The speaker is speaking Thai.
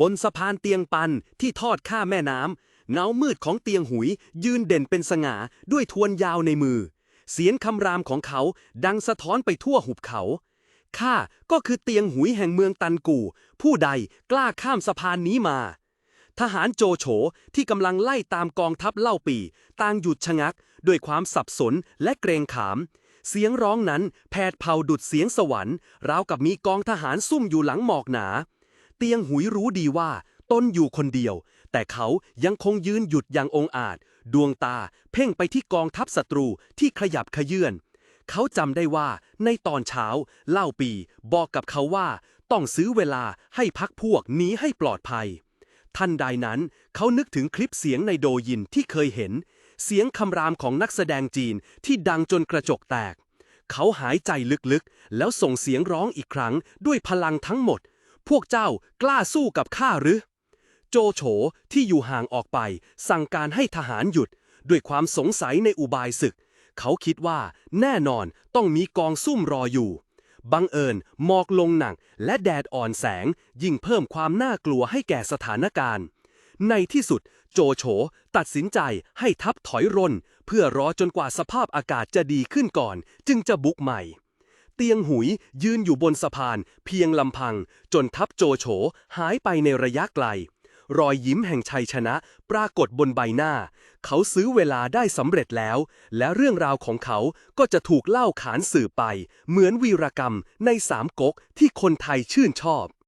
บนสะพานเตียงปันที่ทอดข้าแม่น้ำเงามืดของเตียงหุย ยืนเด่นเป็นสง่าด้วยทวนยาวในมือ เสียงคำรามของเขาดังสะท้อนไปทั่วหุบเขาข้าก็คือเตียงหุยแห่งเมืองตันกูผู้ใดกล้าข้ามสะพานนี้มา ทหารโจโฉที่กำลังไล่ตามกองทัพเล่าปีต่างหยุดชะงัก ด้วยความสับสนและเกรงขาม เสียงร้องนั้นแผดเผาดุดเสียงสวรรค์ ราวกับมีกองทหารซุ่มอยู่หลังหมอกหนา เตียงหุยรู้ดีว่าตนอยู่คนเดียว แต่เขายังคงยืนหยุดอย่างองอาจ ดวงตาเพ่งไปที่กองทัพศัตรูที่ขยับขยื่นเขาจำได้ว่าในตอนเช้า เล่าปีบอกกับเขาว่า ต้องซื้อเวลาให้พักพวกหนีให้ปลอดภัย ทันใดนั้นเขานึกถึงคลิปเสียงในโดยินที่เคยเห็น เสียงคำรามของนักแสดงจีนที่ดังจนกระจกแตก เขาหายใจลึกๆ แล้วส่งเสียงร้องอีกครั้งด้วยพลังทั้งหมด พวกเจ้ากล้าสู้กับข้าหรือ โจโฉที่อยู่ห่างออกไป สั่งการให้ทหารหยุด ด้วยความสงสัยในอุบายศึก เขาคิดว่าแน่นอนต้องมีกองซุ่มรออยู่ บังเอิญหมอกลงหนักและแดดอ่อนแสง ยิ่งเพิ่มความน่ากลัวให้แก่สถานการณ์ ในที่สุดโจโฉตัดสินใจให้ทัพถอยร่น เพื่อรอจนกว่าสภาพอากาศจะดีขึ้นก่อน จึงจะบุกใหม่ เตียงหุยยืนอยู่บนสะพาน เพียงลำพัง จนทับโจโฉหายไปในระยะไกล รอยยิ้มแห่งชัยชนะ ปรากฏบนใบหน้า เขาซื้อเวลาได้สำเร็จแล้ว และเรื่องราวของเขาก็จะถูกเล่าขานสื่อไป เหมือนวีรกรรมในสามก๊กที่คนไทยชื่นชอบ